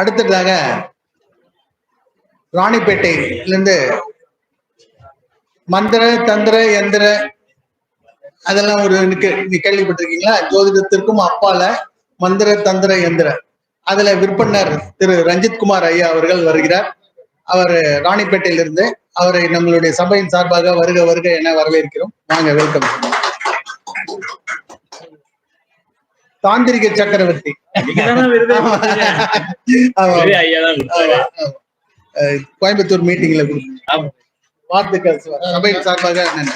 அடுத்ததாக ராணிப்பேட்டையிலிருந்து மந்திர தந்திர எந்திர அதெல்லாம் ஒரு நீ கேள்விப்பட்டிருக்கீங்களா? ஜோதிடத்திற்கும் அப்பால மந்திர தந்திர எந்திர. அதுல விற்பனர் திரு ரஞ்சித் குமார் ஐயா அவர்கள் வருகிறார். அவர் ராணிப்பேட்டையிலிருந்து அவரை நம்மளுடைய சபையின் சார்பாக வருக வருக என வரவேற்கிறோம். நாங்க வெல்கம் கொடுத்தாரு. அஹ் கோயம்புத்தூர் மீட்டிங்ல. வாழ்த்துக்கள். சபையின் சார்பாக நன்றி.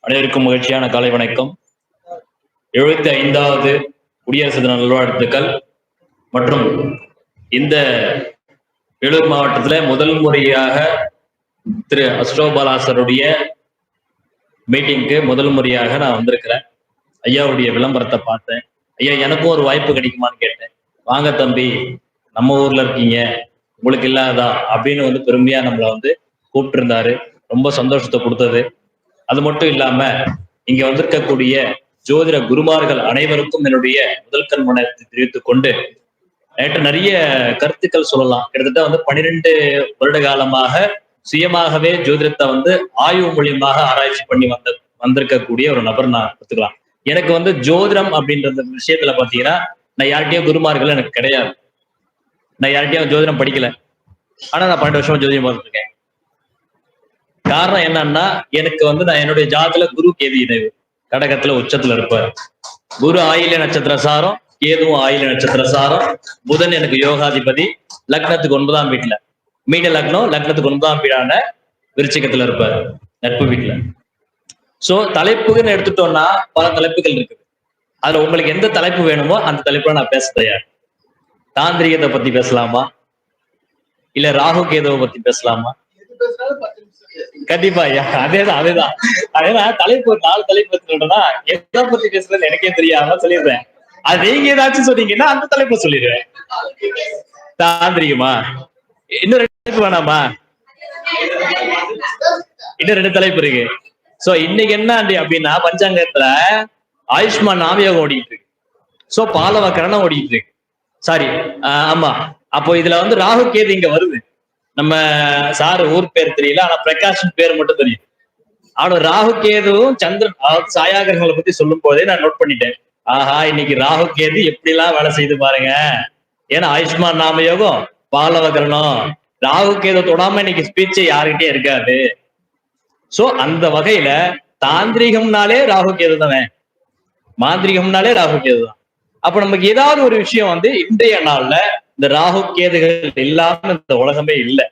அனைவருக்கும் மகிழ்ச்சியான காலை வணக்கம். எழுபத்தி ஐந்தாவது குடியரசு தின நல்வாழ்த்துக்கள். மற்றும் இந்த வேலூர் மாவட்டத்துல முதல் முறையாக திரு அஸ்ரோபாலாசருடைய மீட்டிங்க்கு முதல் முறையாக நான் வந்திருக்கிறேன். ஐயாவுடைய விளம்பரத்தை பார்த்தேன். ஐயா எனக்கும் ஒரு வாய்ப்பு கிடைக்குமான்னு கேட்டேன். வாங்க தம்பி நம்ம ஊர்ல இருக்கீங்க. உங்களுக்கு இல்லாதா அப்படின்னு வந்து பெருமையா நம்மளை வந்து கூப்பிட்டு இருந்தாரு ரொம்ப சந்தோஷத்தை கொடுத்தது. அது மட்டும் இல்லாம இங்க வந்திருக்கக்கூடிய ஜோதிட குருமார்கள் அனைவருக்கும் என்னுடைய முதல் கண் தெரிவித்துக் கொண்டு நேற்று நிறைய கருத்துக்கள் சொல்லலாம். கிட்டத்தட்ட வந்து பன்னிரெண்டு வருட காலமாக சுயமாகவே ஜோதிடத்தை வந்து ஆய்வு மூலியமாக ஆராய்ச்சி பண்ணி வந்த வந்திருக்கக்கூடிய ஒரு நபர் நான் எடுத்துக்கலாம். எனக்கு வந்து ஜோதிடம் அப்படின்ற விஷயத்துல பாத்தீங்கன்னா நான் யார்கிட்டயும் குருமார்கள் எனக்கு கிடையாது. நான் யார்கிட்டயும் ஜோதிடம் படிக்கல. ஆனா நான் பன்னெண்டு வருஷமா ஜோதிடம் பார்த்துட்டு இருக்கேன் காரணம் என்னன்னா எனக்கு வந்து நான் என்னுடைய ஜாதத்துல குரு கேதி இணைவு. கடகத்துல உச்சத்துல இருப்பார். குரு ஆயில நட்சத்திர சாரம் கேதுவும் ஆயுள நட்சத்திர சாரம். புதன் எனக்கு யோகாதிபதி. லக்னத்துக்கு ஒன்பதாம் வீட்டுல மீன லக்னம் லக்னத்துக்கு ஒன்பதாம் வீடான விருச்சிகத்துல இருப்பார். நட்பு வீட்டுல சோ தலைப்புன்னு எடுத்துட்டோம்னா பல தலைப்புகள் இருக்குது. அதுல உங்களுக்கு எந்த தலைப்பு வேணுமோ அந்த தலைப்புல நான் பேச தயார். தாந்திரிகத்தை பத்தி பேசலாமா? இல்ல ராகு கேதுவை பத்தி பேசலாமா? கண்டிப்பா ஐயா. அதேதான் அதேதான். அதேதான் தலைப்பு ஒரு நாலு தலைப்பு சொல்றேன்னா எதை பத்தி பேசுறது எனக்கே தெரியாம சொல்லிடுறேன். அது நீங்க ஏதாச்சும் சொன்னீங்கன்னா அந்த தலைப்பு சொல்லிடுவேன் தாந்திரிகமா? இன்னும் ரெண்டு தலைப்பு வேணாமா? இன்னும் ரெண்டு தலைப்பு இருக்கு. சோ இன்னைக்கு என்ன ஆண்டி அப்படின்னா பஞ்சாங்கத்துல ஆயுஷ்மான் நாமயோகம் ஓடிட்டு இருக்கு. சோ பாலவ கரணம் ஓடிட்டு இருக்கு. சாரி ஆமா. அப்போ இதுல வந்து ராகு கேது இங்க வருது. நம்ம சார் ஊர் பேர் தெரியல ஆனா பிரகாஷன் பேர் மட்டும் தெரியும் ஆனா ராகு கேதுவும் சந்திரன் அதாவது சாயாகிரகங்களை பத்தி சொல்லும் போதே நான் நோட் பண்ணிட்டேன். ஆஹா இன்னைக்கு ராகு கேது எப்படி எல்லாம் வேலை செய்து பாருங்க. ஏன்னா ஆயுஷ்மான் நாம யோகம் பாலவகரணம். ராகு கேது தொடாம இன்னைக்கு ஸ்பீச் யாருகிட்டயும் இருக்காது. சோ அந்த வகையில தாந்திரிகம்னாலே ராகு கேது தானே? மாந்திரிகம்னாலே ராகு கேது தான். அப்ப நமக்கு ஏதாவது ஒரு விஷயம் வந்து இன்றைய நாள்ல இந்த ராகு கேதுகள் இல்லாம இந்த உலகமே இல்லை.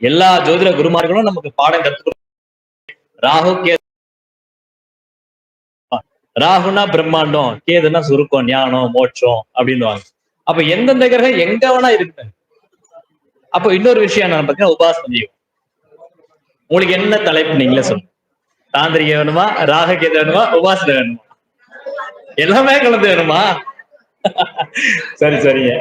எல்லா ஜோதிட குருமார்களும் நமக்கு பாடம் கத்துக்கணும் ராகு கேது ராகுனா பிரம்மாண்டம் கேதுனா சுருக்கம் ஞானம் மோட்சம் அப்படின்னுவாங்க. அப்ப எந்தெந்த கிரகம் எங்க வேணா இருக்கு அப்ப இன்னொரு விஷயம் என்னன்னு பாத்தீங்கன்னா உபாசன ஜீவம் உங்களுக்கு என்ன தலைப்பு நீங்களே சொல்லுங்க. தாந்திரிக வேணுமா ராக கேது வேணுமா உபாசனை வேணுமா? எல்லாமே கலந்து வேணுமா? சரி சரிங்க.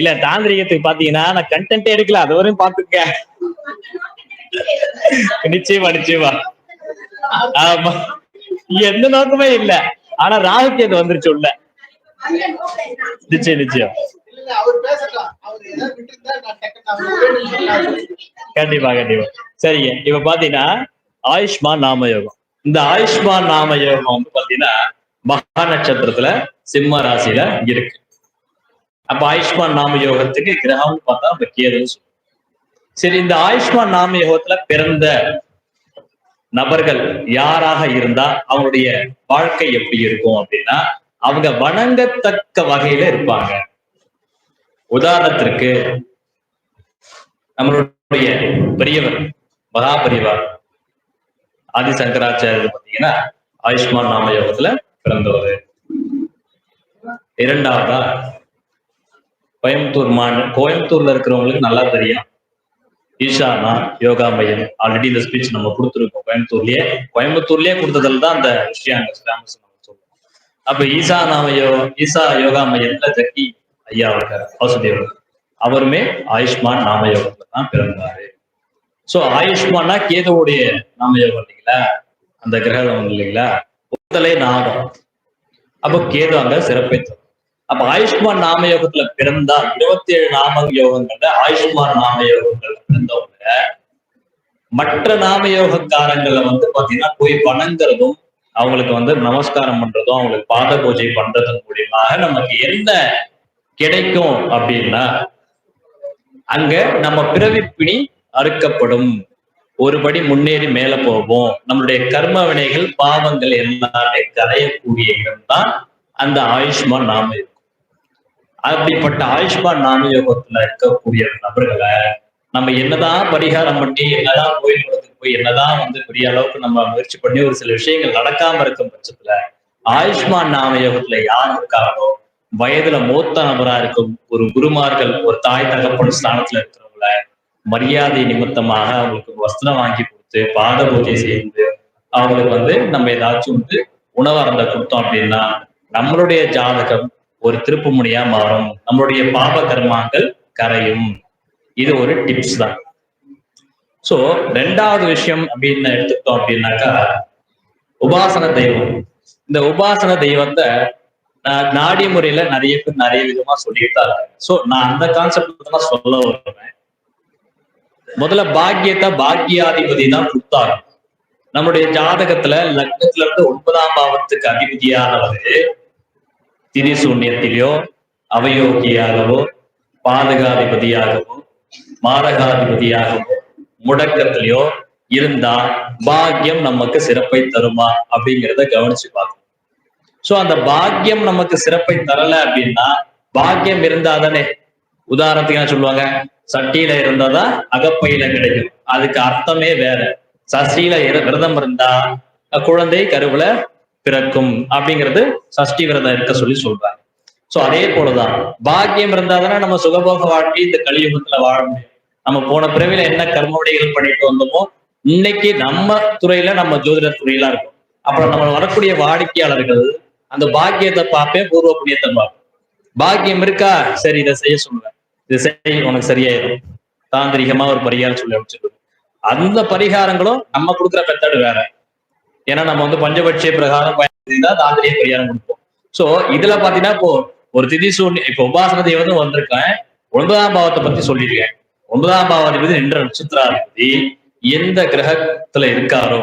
இல்ல தாந்திரிகத்துக்கு பாத்தீங்கன்னா நான் கண்டென்ட் எடுக்கல அது வரையும் பாத்துக்க நிச்சயமா நிச்சயமா. ஆமா. எந்த நோக்கமே இல்ல. ஆனா ராகுக்கு வந்துருச்சு உள்ள. நிச்சயம் நிச்சயம். கண்டிப்பா கண்டிப்பா. சரிங்க. இப்ப பாத்தீங்கன்னா ஆயுஷ்மான் நாமயோகம் இந்த ஆயுஷ்மான் நாமயோகம் வந்து பாத்தீங்கன்னா மகா நட்சத்திரத்துல சிம்ம ராசியில இருக்கு. அப்ப ஆயுஷ்மான் நாம யோகத்துக்கு கிரகம்னு பார்த்தா நம்ம கேதுன்னு சொல்லுவோம் சரி இந்த ஆயுஷ்மான் நாம யோகத்துல பிறந்த நபர்கள் யாராக இருந்தா அவங்களுடைய வாழ்க்கை எப்படி இருக்கும் அப்படின்னா அவங்க வணங்கத்தக்க வகையில இருப்பாங்க. உதாரணத்திற்கு நம்மளுடைய பெரியவர் மகாபரிவார் பெரியவர் ஆதி சங்கராச்சாரியர் பாத்தீங்கன்னா ஆயுஷ்மான் நாம யோகத்துல பிறந்தவர். இரண்டாவதா கோயம்புத்தூர் மாநில கோயம்புத்தூர்ல இருக்கிறவங்களுக்கு நல்லா தெரியும். ஈஷானா யோகா மையம். ஆல்ரெடி இந்த ஸ்பீச் நம்ம கொடுத்துருக்கோம் கோயம்புத்தூர்லயே. கோயம்புத்தூர்லயே கொடுத்ததுல தான் அந்த விஷயம் அங்க ஃபேமஸ் நம்ம சொல்லுவோம் அப்ப ஈசா நாமையோ ஈசா யோகா மையத்துல ஜக்கி ஐயா இருக்காரு வாசுதேவர் அவருமே ஆயுஷ்மான் நாமயோகத்துல தான் பிறந்தாரு. சோ ஆயுஷ்மான்னா கேதுவுடைய நாமயோகம் இல்லைங்களா? அந்த கிரகம் இல்லைங்களா? புத்தலை நாகம். அப்போ கேது அங்க சிறப்பை தரும் அப்ப ஆயுஷ்மான் நாம யோகத்துல பிறந்தா இருபத்தி ஏழு நாம யோகங்கள்ல ஆயுஷ்மான் நாம யோகங்கள் மற்ற நாமயோகக்காரங்களை வந்து பாத்தீங்கன்னா போய் வணங்குறதும் அவங்களுக்கு வந்து நமஸ்காரம் பண்றதும் அவங்களுக்கு பாத பூஜை பண்றதன் மூலியமாக நமக்கு என்ன கிடைக்கும் அப்படின்னா அங்க நம்ம பிறவிப்பிணி அறுக்கப்படும். ஒருபடி முன்னேறி மேல போவோம். நம்மளுடைய கர்ம வினைகள் பாவங்கள் எல்லாமே கரையக்கூடிய இடம்தான் அந்த ஆயுஷ்மான் நாமயோகம். அப்படிப்பட்ட ஆயுஷ்மான் நாம யோகத்துல இருக்கக்கூடிய நபர்களை நம்ம என்னதான் பரிகாரம் பண்ணி என்னதான் கோயில் குளத்துக்கு போய் என்னதான் வந்து பெரிய அளவுக்கு நம்ம முயற்சி பண்ணி ஒரு சில விஷயங்கள் நடக்காம இருக்கும் பட்சத்துல ஆயுஷ்மான் நாம யோகத்துல யார் இருக்காங்களோ வயதுல மூத்த நபரா இருக்கும் ஒரு குருமார்கள் ஒரு தாய் தகப்பன் ஸ்தானத்துல இருக்கிறவங்கள மரியாதை நிமித்தமாக அவங்களுக்கு வஸ்திரம் வாங்கி கொடுத்து பாத பூஜை செய்து அவங்களுக்கு வந்து நம்ம ஏதாச்சும் வந்து உணவு அறந்த கொடுத்தோம் அப்படின்னா நம்மளுடைய ஜாதகம் ஒரு திருப்பு முனையா மாறும். நம்மளுடைய பாப கர்மாக்கள் கரையும். இது ஒரு டிப்ஸ் தான். சோ ரெண்டாவது விஷயம் அப்படின்னு எடுத்துக்கிட்டோம் அப்படின்னாக்கா உபாசன தெய்வம். இந்த உபாசன தெய்வத்தை நாடி முறையில நிறைய பேர் நிறைய விதமா சொல்லிட்டாங்க சோ நான் அந்த கான்செப்ட் தான் சொல்ல வருவேன் முதல்ல பாக்கியத்தை பாக்கியாதிபதி தான் கொடுத்தாரு. நம்முடைய ஜாதகத்துல லக்னத்துல இருந்து ஒன்பதாம் பாவத்துக்கு அதிபதியானவர் திரிசூன்யத்திலேயோ அவயோகியாகவோ பாதகாதிபதியாகவோ மாரகாதிபதியாகவோ முடக்கத்திலேயோ இருந்தா பாக்கியம் நமக்கு சிறப்பை தருமா அப்படிங்கிறத கவனிச்சு பார்க்கணும். சோ அந்த பாக்கியம் நமக்கு சிறப்பை தரல அப்படின்னா பாக்கியம் இருந்தாதானே உதாரணத்துக்கு என்ன சொல்லுவாங்க? சட்டியில இருந்தாதான் அகப்பையில கிடைக்கும். அதுக்கு அர்த்தமே வேற. சஷ்டியில இரு- விரதம் இருந்தா குழந்தை கருவுல பிறக்கும் அப்படிங்கிறது சஷ்டி விரதம் இருக்க சொல்லி சொல்றாங்க. சோ அதே போலதான். பாக்கியம் இருந்தாதானே நம்ம சுகபோக வாழ்க்கை இந்த கலியுகத்துல வாழ முடியும். நம்ம போன பிறவில என்ன கர்மவடைகள் பண்ணிட்டு வந்தோமோ இன்னைக்கு நம்ம துறையில நம்ம ஜோதிட துறையில இருக்கும். அப்புறம் நம்ம வரக்கூடிய வாடிக்கையாளர்கள் அந்த பாக்கியத்தை பார்ப்பேன் பூர்வ புண்ணியத்தை பார்ப்பேன். பாக்கியம் இருக்கா? சரி இதை செய்ய சொல்லுங்க. இது செய் உனக்கு சரியாயிடும் தாந்திரிகமா ஒரு பரிகாரம் சொல்லி அமைச்சிருக்கோம் அந்த பரிகாரங்களும் நம்ம கொடுக்குற மெத்தடு வேற. ஏன்னா நம்ம வந்து பஞ்சபட்ச பிரகாரம் பயன்படுத்தி தான் தாந்திரிக பரிகாரம் கொடுப்போம். சோ இதுல பாத்தீங்கன்னா இப்போ ஒரு திதி சூழ்நிலை இப்ப உபாசன தெய்வம் வந்திருக்கேன் ஒன்பதாம் பாவத்தை பத்தி சொல்லியிருக்கேன். ஒன்பதாம் பாவாதிபதி நின்ற நட்சத்திராதிபதி எந்த கிரகத்துல இருக்காரோ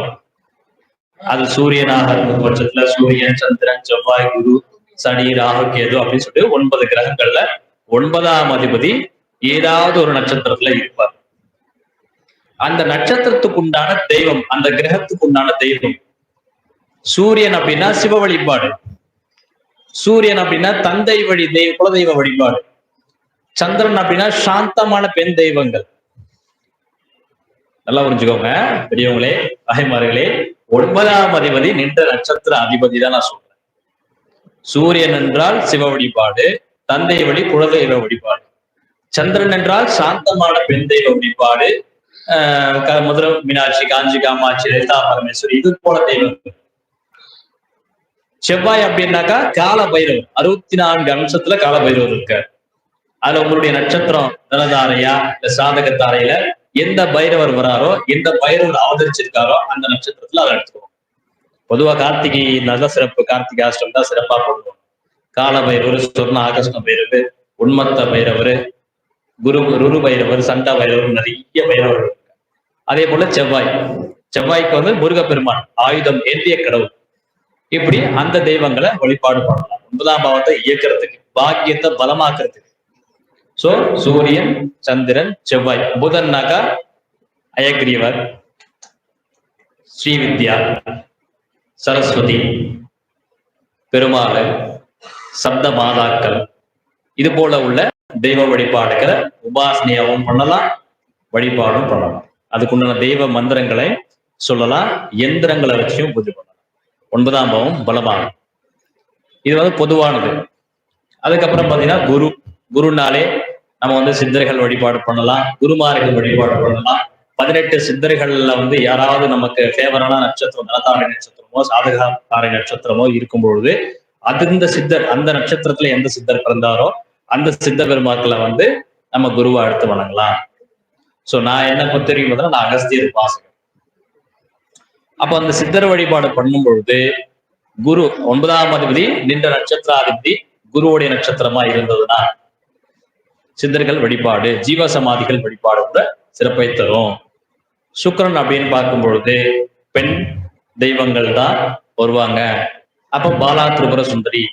அது சூரியனாக இருக்கும் பட்சத்துல சூரியன் சந்திரன் செவ்வாய் குரு சனி ராகு கேது அப்படின்னு சொல்லிட்டு ஒன்பது கிரகங்கள்ல ஒன்பதாம் அதிபதி ஏதாவது ஒரு நட்சத்திரத்துல இருப்பார். அந்த நட்சத்திரத்துக்கு உண்டான தெய்வம் அந்த கிரகத்துக்கு உண்டான தெய்வம் சூரியன் அப்படின்னா சிவ வழிபாடு. சூரியன் அப்படின்னா தந்தை வழி தெய்வ குலதெய்வ வழிபாடு. சந்திரன் அப்படின்னா சாந்தமான பெண் தெய்வங்கள். நல்லா புரிஞ்சுக்கோங்க பெரியவங்களே தாய்மார்களே ஒன்பதாம் அதிபதி நின்ற நட்சத்திர அதிபதி தான் நான் சொல்றேன். சூரியன் என்றால் சிவ வழிபாடு தந்தை வழி குலதெய்வ வழிபாடு. சந்திரன் என்றால் சாந்தமான பெண் தெய்வ வழிபாடு ஆஹ் க- மதுரை மீனாட்சி காஞ்சி காமாட்சி லலிதா பரமேஸ்வரி இது போல தெய்வங்கள். செவ்வாய் அப்படின்னாக்கா கால பைரவர் அறுபத்தி நான்கு அம்சத்துல கால பைரவர் இருக்கார். அதுல உங்களுடைய நட்சத்திரம் தனதாரையா இல்ல சாதகத்தாரையில எந்த பைரவர் வராரோ எந்த பைரவர் அவதரிச்சிருக்காரோ அந்த நட்சத்திரத்துல அதை எடுத்துருவோம் பொதுவா கார்த்திகை நல்ல சிறப்பு. கார்த்திகை ஆஷ்டம் தான் சிறப்பா போடுவோம் கால பைரவர் சொர்ண ஆகஸ்ட பைரவர் உன்மத்த பைரவர் குரு குரு பைரவர் சண்டா பைரவர் நிறைய பைரவர் அதே போல செவ்வாய். செவ்வாய்க்கு வந்து முருகப்பெருமான் ஆயுதம் ஏந்திய கடவுள். இப்படி அந்த தெய்வங்களை வழிபாடு பண்ணலாம் ஒன்பதாம் பாவத்தை இயக்கிறதுக்கு பாக்கியத்தை பலமாக்குறதுக்கு. சோ சூரியன் சந்திரன் செவ்வாய் புதன்னாக்கா அயக்ரீவர் ஸ்ரீவித்யா சரஸ்வதி பெருமாள் சப்த மாதாக்கள். இது போல உள்ள தெய்வ வழிபாடுகளை உபாசனையாவும் பண்ணலாம் வழிபாடும் பண்ணலாம். அதுக்குண்டான தெய்வ மந்திரங்களை சொல்லலாம் எந்திரங்களை வச்சும் பூஜை பண்ணலாம். ஒன்பதாம் பாவம் பலமாகும் இது வந்து பொதுவானது. அதுக்கப்புறம் பாத்தீங்கன்னா குரு. குருனாலே நம்ம வந்து சித்தர்கள் வழிபாடு பண்ணலாம். குருமார்கள் வழிபாடு பண்ணலாம். பதினெட்டு சித்தர்கள்ல வந்து யாராவது நமக்கு ஃபேவரான நட்சத்திரம் தனதாரை நட்சத்திரமோ சாதகாரை நட்சத்திரமோ இருக்கும் பொழுது அது இந்த சித்தர் அந்த நட்சத்திரத்துல எந்த சித்தர் பிறந்தாரோ அந்த சித்த பெருமாக்களை வந்து நம்ம குருவை அடுத்து வணங்கலாம். சோ நான் என்ன தெரியும் பார்த்தீங்கன்னா நான் அகஸ்தியர் உபாசகர். அப்ப அந்த சித்தர் வழிபாடு பண்ணும் பொழுது குரு ஒன்பதாம் அதிபதி நின்ற நட்சத்திராதிபதி குருவுடைய நட்சத்திரமா இருந்ததுன்னா சித்தர்கள் வழிபாடு ஜீவ சமாதிகள் வழிபாடு கூட சிறப்பை தரும். சுக்கரன் அப்படின்னு பார்க்கும் பொழுது பெண் தெய்வங்கள் தான் வருவாங்க. அப்ப பாலா திரிபுர சுந்தரி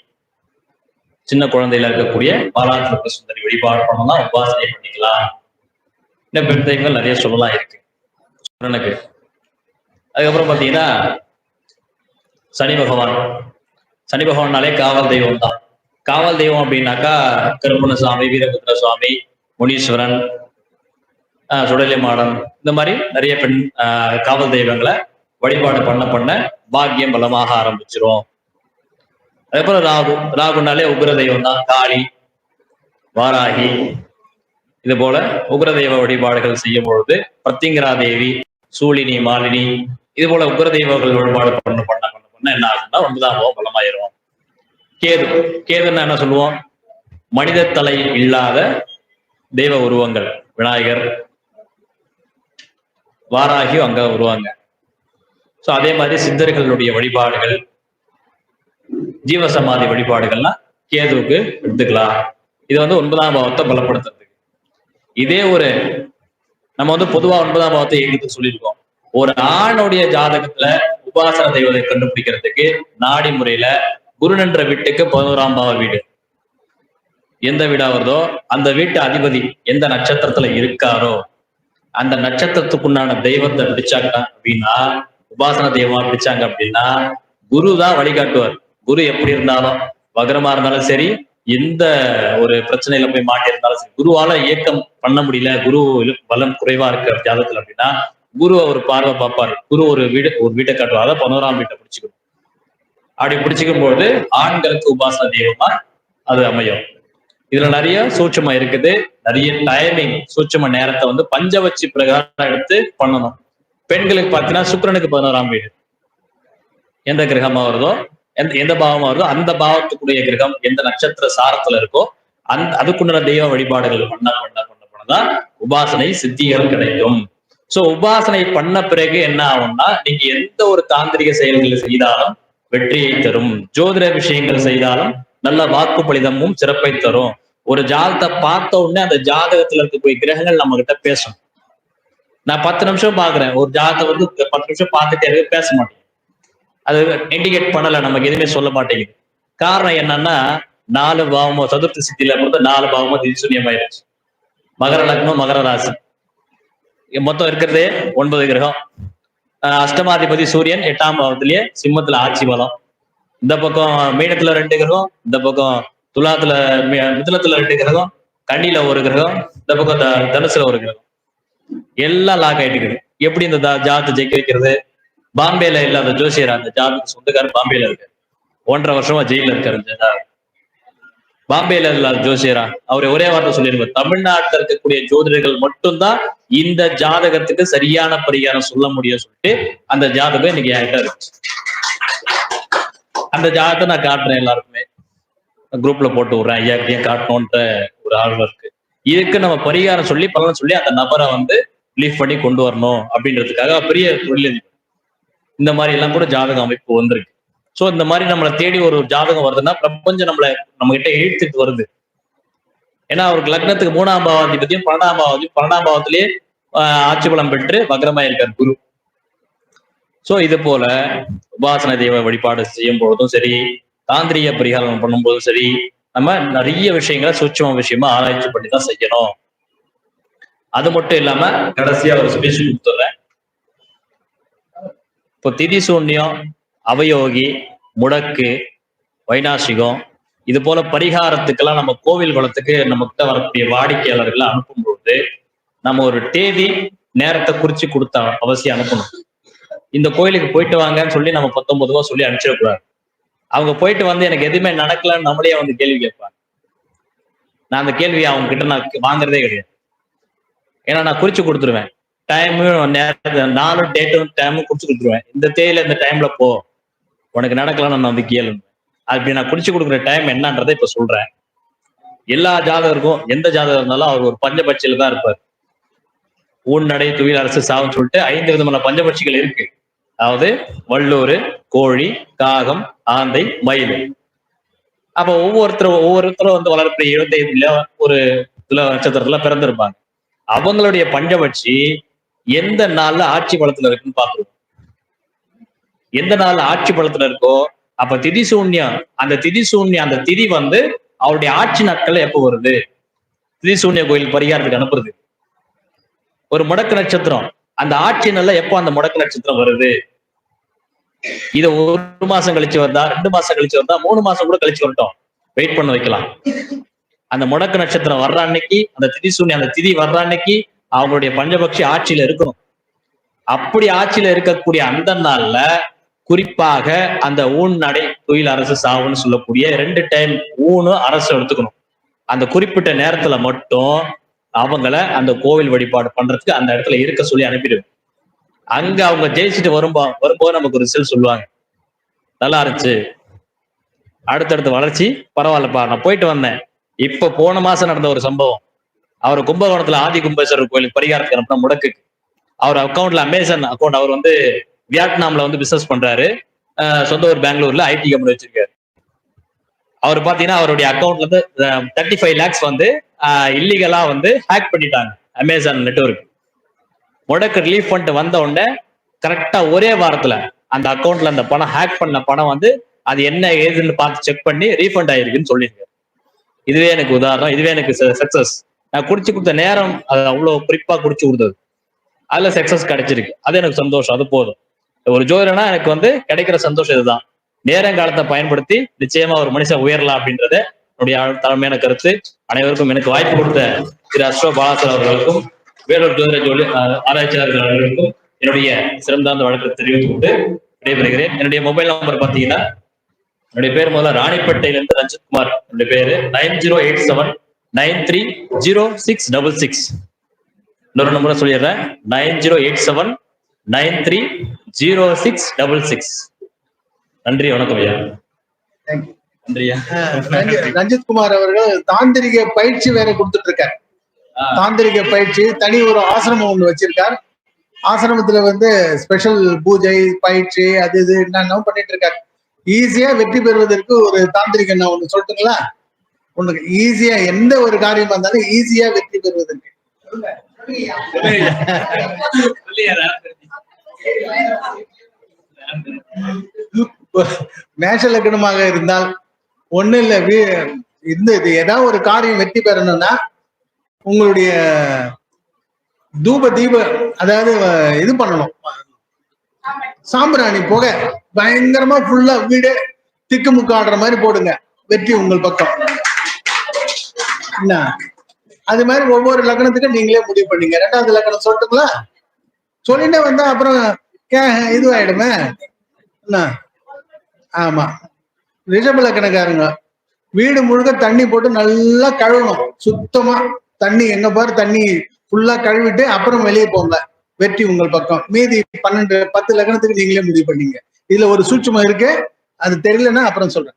சின்ன குழந்தையில இருக்கக்கூடிய பாலா திரிபுர சுந்தரி வழிபாடு பண்ணலாம் உபாசனை பண்ணிக்கலாம். இன்னும் பெண் தெய்வங்கள் நிறைய சொல்லலாம் இருக்கு. சுக்கரனுக்கு அதுக்கப்புறம் பாத்தீங்கன்னா சனி பகவான். சனி பகவான்னாலே காவல் தெய்வம் தான். காவல் தெய்வம் அப்படின்னாக்கா கருப்பண சுவாமி வீரபுத்திர சுவாமி முனீஸ்வரன் ஆஹ் மாடன் இந்த மாதிரி நிறைய பெண் ஆஹ் காவல் தெய்வங்களை வழிபாடு பண்ண பண்ண பாக்கியம் பலமாக ஆரம்பிச்சிரும். அதுக்கப்புறம் ராகு. ராகுனாலே உக்ர தெய்வம் தான். காளி வாராகி இது போல உக்ர தெய்வ வழிபாடுகள் செய்யும் பொழுது பிரத்திங்கரா தேவி சூழினி மாலினி இது போல உக்ரதெய்வங்கள் வழிபாடு பண்ண பண்ண பண்ண பண்ண என்ன ஆகும்னா ஒன்பதாம் பாவம் பலமாயிரும். கேது கேதுன்னா என்ன சொல்லுவோம்? மனித தலை இல்லாத தெய்வ உருவங்கள். விநாயகர் வாராகியும் அங்க வருவாங்க. சோ அதே மாதிரி சித்தர்களுடைய வழிபாடுகள் ஜீவசமாதி வழிபாடுகள்லாம் கேதுவுக்கு எடுத்துக்கலாம். இது வந்து ஒன்பதாம் பாவத்தை பலப்படுத்துறதுக்கு. இதே ஒரு நம்ம வந்து பொதுவா ஒன்பதாம் பாவத்தை எடுத்து சொல்லியிருக்கோம். ஒரு ஆணுடைய ஜாதகத்துல உபாசன தெய்வத்தை கண்டுபிடிக்கிறதுக்கு நாடி முறையில குருநன்ற வீட்டுக்கு பதினோராம் பாவ வீடு. எந்த வீடா வருதோ அந்த வீட்டு அதிபதி எந்த நட்சத்திரத்துல இருக்காரோ அந்த நட்சத்திரத்துக்குண்டான தெய்வத்தை பிடிச்சாங்க அப்படின்னா உபாசன தெய்வமா பிடிச்சாங்க அப்படின்னா குரு தான் வழிகாட்டுவார். குரு எப்படி இருந்தாலும் வக்ரமா இருந்தாலும் சரி எந்த ஒரு பிரச்சனையில போய் மாட்டியிருந்தாலும் சரி குருவால இயக்கம் பண்ண முடியல குரு பலம் குறைவா இருக்கு ஜாதகத்துல அப்படின்னா குரு ஒரு பார்வை பார்ப்பாரு. குரு ஒரு வீடு ஒரு வீட்டை காட்டுவார். அதை பதினோராம் வீட்டை பிடிச்சிக்கணும். அப்படி பிடிச்சிக்கும் போது ஆண்களுக்கு உபாசன தெய்வமா அது அமையும். இதுல நிறைய சூட்சமா இருக்குது. நிறைய டைமிங் சூட்சம நேரத்தை வந்து பஞ்சவச்சி பிரகாரம் எடுத்து பண்ணணும். பெண்களுக்கு பார்த்தீங்கன்னா சுக்கிரனுக்கு பதினோராம் வீடு. எந்த கிரகமா வருதோ எந்த எந்த பாவமா வருதோ அந்த பாவத்துக்குரிய கிரகம் எந்த நட்சத்திர சாரத்துல இருக்கோ அந்த அதுக்குண்டான தெய்வ வழிபாடுகள் பண்ண பண்ண பண்ண பண்ணதான் உபாசனை சித்திகள் கிடைக்கும். சோ உபாசனை பண்ண பிறகு என்ன ஆகும்னா நீங்க எந்த ஒரு தாந்திரிக செயல்களை செய்தாலும் வெற்றியை தரும். ஜோதிட விஷயங்கள் செய்தாலும் நல்ல வாக்கு பலிதமும் சிறப்பை தரும். ஒரு ஜாதகத்தை பார்த்த உடனே அந்த ஜாதகத்துல இருக்கக்கூடிய கிரகங்கள் நம்ம கிட்ட பேசும். நான் பத்து நிமிஷம் பாக்குறேன் ஒரு ஜாதகத்தை வந்து பத்து நிமிஷம் பார்த்துட்டே பேச மாட்டேன் அது இண்டிகேட் பண்ணல நமக்கு எதுவுமே சொல்ல மாட்டேங்குது. காரணம் என்னன்னா நாலு பாவமோ சதுர்த்தி சித்தியில பொறுத்த நாலு பாவமோ திசூன்யமாயிருச்சு மகர லக்னம் மகர ராசி. மொத்தம் இருக்கிறதே ஒன்பது கிரகம். ஆஹ் அஷ்டமாதிபதி சூரியன் எட்டாம் பாவத்திலேயே சிம்மத்துல ஆட்சி பலம். இந்த பக்கம் மீனத்துல ரெண்டு கிரகம் இந்த பக்கம் துலாத்துல மி- ரெண்டு கிரகம் கண்ணில ஒரு கிரகம் இந்த பக்கம் த- தனுசுல ஒரு கிரகம். எல்லாம் லாக் ஆயிட்டு இருக்குது எப்படி இந்த ஜாத்து ஜெயிக்க வைக்கிறது? பாம்பேல இல்லாத ஜோசியர் அந்த ஜாதக சொந்தக்காரர் பாம்பேல இருக்காரு. ஒன்றரை வருஷமா ஜெயில இருக்காரு பாம்பேல இல்லாத ஜோசியரா? அவர் ஒரே வார்த்தை சொல்லிருப்பார் தமிழ்நாட்டுல இருக்கக்கூடிய ஜோதிடர்கள் மட்டும்தான் இந்த ஜாதகத்துக்கு சரியான பரிகாரம் சொல்ல முடியும் சொல்லிட்டு அந்த ஜாதகம் இன்னைக்கு என்கிட்ட இருக்கு. அந்த ஜாதகத்தை நான் காட்டுறேன் எல்லாருக்குமே. குரூப்ல போட்டு விடுறேன். ஐயா இப்படியே காட்டணும்ன்ற ஒரு ஆர்வம் இருக்கு. இதுக்கு நம்ம பரிகாரம் சொல்லி பலன் சொல்லி அந்த நபரை வந்து ரிலீஃப் பண்ணி கொண்டு வரணும் அப்படின்றதுக்காக பெரிய தொழில் இந்த மாதிரி எல்லாம் கூட ஜாதக அமைப்பு வந்திருக்கு. சோ இந்த மாதிரி நம்மளை தேடி ஒரு ஜாதகம் வருதுன்னா பிரபஞ்சம் நம்மளை நம்ம கிட்ட இழுத்துட்டு வருது. ஏன்னா அவருக்கு லக்னத்துக்கு மூணாம் பாவாதிபதியும் பன்னெண்டாம் பாவாதியும் பன்னெண்டாம் பாவத்திலேயே ஆட்சி பலம் பெற்று வக்ரமா இருக்கார் குரு. சோ இது போல உபாசன தெய்வ வழிபாடு செய்யும் பொழுதும் சரி தாந்திரிய பரிகாரம் பண்ணும்போதும் சரி நம்ம நிறைய விஷயங்களை சூட்சம விஷயமா ஆராய்ச்சி பண்ணி தான் செய்யணும். அது மட்டும் இல்லாம கடைசியா ஒரு ஸ்பீச் கொடுத்துறேன் இப்போ திதி சூன்யம் அவயோகி முடக்கு வைநாசிகம் இது போல பரிகாரத்துக்கெல்லாம் நம்ம கோவில் குளத்துக்கு நம்ம கிட்ட வரக்கூடிய வாடிக்கையாளர்களை அனுப்பும்போது நம்ம ஒரு தேதி நேரத்தை குறிச்சு கொடுத்தா அவசியம் அனுப்பணும். இந்த கோயிலுக்கு போயிட்டு வாங்கன்னு சொல்லி நம்ம பத்தொன்பது ரூபா சொல்லி அனுப்பிச்சிடக்கூடாது. அவங்க போயிட்டு வந்து எனக்கு எதுவுமே நடக்கலன்னு நம்மளே வந்து கேள்வி கேட்பாங்க. நான் அந்த கேள்வியை அவங்க கிட்ட நான் வாங்குறதே கிடையாது. ஏன்னா நான் குறிச்சு கொடுத்துருவேன். டைமும் நானும் நாளும் டேட்டும் டைமும் குறிச்சு கொடுத்துருவேன். இந்த தேதியில இந்த டைம்ல போ. உனக்கு நடக்கலன்னு நான் வந்து கேளு. அப்படி நான் குறிச்சு கொடுக்குற டைம் என்னன்றதை இப்ப சொல்றேன். எல்லா ஜாதகருக்கும் எந்த ஜாதகம் இருந்தாலும் அவர் ஒரு பஞ்சபட்சியில தான் இருப்பார். ஊன் நடை துயில் அரசு சாவுன்னு சொல்லிட்டு ஐந்து விதமான பஞ்சபட்சிகள் இருக்கு. அதாவது வள்ளூர் கோழி காகம் ஆந்தை மயில். அப்ப ஒவ்வொருத்தரும் ஒவ்வொருத்தரும் வந்து வளர்ப்பு இருபத்தைந்துல ஒரு துல நட்சத்திரத்துல பிறந்திருப்பாங்க. அவங்களுடைய பஞ்சபட்சி எந்த நாள்ல ஆட்சி பலத்துல இருக்குன்னு பாக்குறோம் எந்த நாள்ல ஆட்சி பலத்துல இருக்கோ அப்ப திதி சூன்யம் அந்த திதி சூன்யம் அந்த திதி வந்து அவருடைய ஆட்சி நாட்கள் எப்போ வருது? திதி சூன்ய கோயில் பரிகாரத்துக்கு அனுப்புறது. ஒரு முடக்கு நட்சத்திரம் அந்த ஆட்சி நாள்ல எப்போ அந்த முடக்கு நட்சத்திரம் வருது? இதை ஒரு மாசம் கழிச்சு வந்தா ரெண்டு மாசம் கழிச்சு வந்தா மூணு மாசம் கூட கழிச்சு வரட்டும். வெயிட் பண்ண வைக்கலாம். அந்த முடக்கு நட்சத்திரம் வர்ற அன்னைக்கு அந்த திதி சூன்யம் அந்த திதி வர்ற அன்னைக்கு அவங்களுடைய பஞ்சபக்ஷி ஆட்சியில இருக்கணும். அப்படி ஆட்சியில இருக்கக்கூடிய அந்த நாள்ல குறிப்பாக அந்த ஊன் நடை தொழில் அரசு சாவுன்னு சொல்லக்கூடிய ரெண்டு டைம் ஊனு அரசு எடுத்துக்கணும். அந்த குறிப்பிட்ட நேரத்துல மட்டும் அவங்கள அந்த கோவில் வழிபாடு பண்றதுக்கு அந்த இடத்துல இருக்க சொல்லி அனுப்பிடுவேன். அங்க அவங்க ஜெயிச்சுட்டு வரும்போ வரும்போது நமக்கு ஒரு ரிசல்ட் சொல்லுவாங்க. நல்லா இருந்துச்சு. அடுத்தடுத்து வளர்ச்சி பரவாயில்லப்பா நான் போயிட்டு வந்தேன். இப்ப போன மாசம் நடந்த ஒரு சம்பவம். அவர் கும்பகோணத்துல ஆதி கும்பேஸ்வரர் கோயிலுக்கு பரிகாரத்துக்கு அனுப்பின முடக்குக்கு. அவர் அக்கௌண்ட்ல அமேசான் அக்கௌண்ட் அவர் வந்து வியட்நாம்ல வந்து பிசினஸ் பண்றாரு. சொந்த ஊர் பெங்களூர்ல ஐடி கம்பெனி வச்சிருக்காரு. அவர் பாத்தீங்கன்னா அவருடைய அக்கௌண்ட்ல இருந்து தேர்ட்டி ஃபைவ் லேக்ஸ் வந்து இல்லீகலா வந்து ஹேக் பண்ணிட்டாங்க அமேசான் நெட்வொர்க் முடக்கு ரிலீஃப் பண்ணிட்டு வந்த உடனே கரெக்டா ஒரே வாரத்துல அந்த அக்கௌண்ட்ல அந்த பணம் ஹேக் பண்ண பணம் வந்து அது என்ன ஏதுன்னு பார்த்து செக் பண்ணி ரீஃபண்ட் ஆயிருக்குன்னு சொல்லியிருக்காரு. இதுவே எனக்கு உதாரணம் இதுவே எனக்கு சக்சஸ் நான் குடிச்சு கொடுத்த நேரம் அது அவ்வளவு குறிப்பா குடிச்சு கொடுத்தது. அதுல சக்சஸ் கிடைச்சிருக்கு. அது எனக்கு சந்தோஷம். அது போதும். ஒரு ஜோதிடனா எனக்கு வந்து கிடைக்கிற சந்தோஷம் இதுதான். நேரங்காலத்தை பயன்படுத்தி நிச்சயமா ஒரு மனுஷன் உயரலாம் அப்படின்றத என்னுடைய தலைமையான கருத்து. அனைவருக்கும் எனக்கு வாய்ப்பு கொடுத்த திரு அஸ்வ பாலாசர் அவர்களுக்கும் வேலூர் ஜோதிட ஜோதி ஆராய்ச்சியாளர்கள் அவர்களுக்கும் என்னுடைய சிறந்தாந்த வழக்கு தெரிவித்துக் கொண்டு விடைபெறுகிறேன். என்னுடைய மொபைல் நம்பர் பாத்தீங்கன்னா என்னுடைய பேர் முதல்ல ராணிப்பேட்டையிலிருந்து ரஞ்சித் குமார் என்னுடைய பேரு. Nine zero eight seven nine three zero six double six. இன்னொரு நம்பரை சொல்லிடுறேன். Nine zero eight seven nine three zero six double six. நன்றி வணக்கம் ஐயா. நன்றியா ரஞ்சித் குமார் அவர்கள் தாந்திரிக பயிற்சி வேற கொடுத்துட்டு இருக்காரு. தாந்திரிக பயிற்சி தனி ஒரு ஆசிரமம் ஒண்ணு வச்சிருக்கார். ஆசிரமத்துல வந்து ஸ்பெஷல் பூஜை பயிற்சி அது இது என்னென்ன பண்ணிட்டு இருக்காரு ஈஸியா வெற்றி பெறுவதற்கு ஒரு தாந்திரிக ஒண்ணு சொல்லட்டுங்களா உனக்கு ஈஸியா எந்த ஒரு காரியமா இருந்தாலும் ஈஸியா வெற்றி பெறுவதற்கு. மேஷ லக்னமாக இருந்தால் ஒண்ணு இல்ல வீ- இந்த இது ஏதாவது ஒரு காரியம் வெற்றி பெறணும்னா உங்களுடைய தூப தீப அதாவது இது பண்ணணும். சாம்பிராணி புகை பயங்கரமா ஃபுல்லா வீடு திக்கு முக்காடுற மாதிரி போடுங்க. வெற்றி உங்கள் பக்கம். என்ன அது மாதிரி ஒவ்வொரு லக்னத்துக்கும் நீங்களே முடிவு பண்ணீங்க. ரெண்டாவது லக்னம் சொல்லட்டுங்களா? சொல்லிட்டே வந்தா அப்புறம் கே- இதுவாயிடுமே. என்ன? ஆமா. ரிஷப லக்கணக்காரங்க வீடு முழுக்க தண்ணி போட்டு நல்லா கழுவணும். சுத்தமா தண்ணி எங்க பாரு தண்ணி ஃபுல்லா கழுவிட்டு அப்புறம் வெளியே போங்க. வெற்றி உங்கள் பக்கம். மீதி பன்னெண்டு பத்து லக்னத்துக்கு நீங்களே முடிவு பண்ணீங்க. இதுல ஒரு சூட்சமா இருக்கு. அது தெரியலன்னா அப்புறம் சொல்றேன்.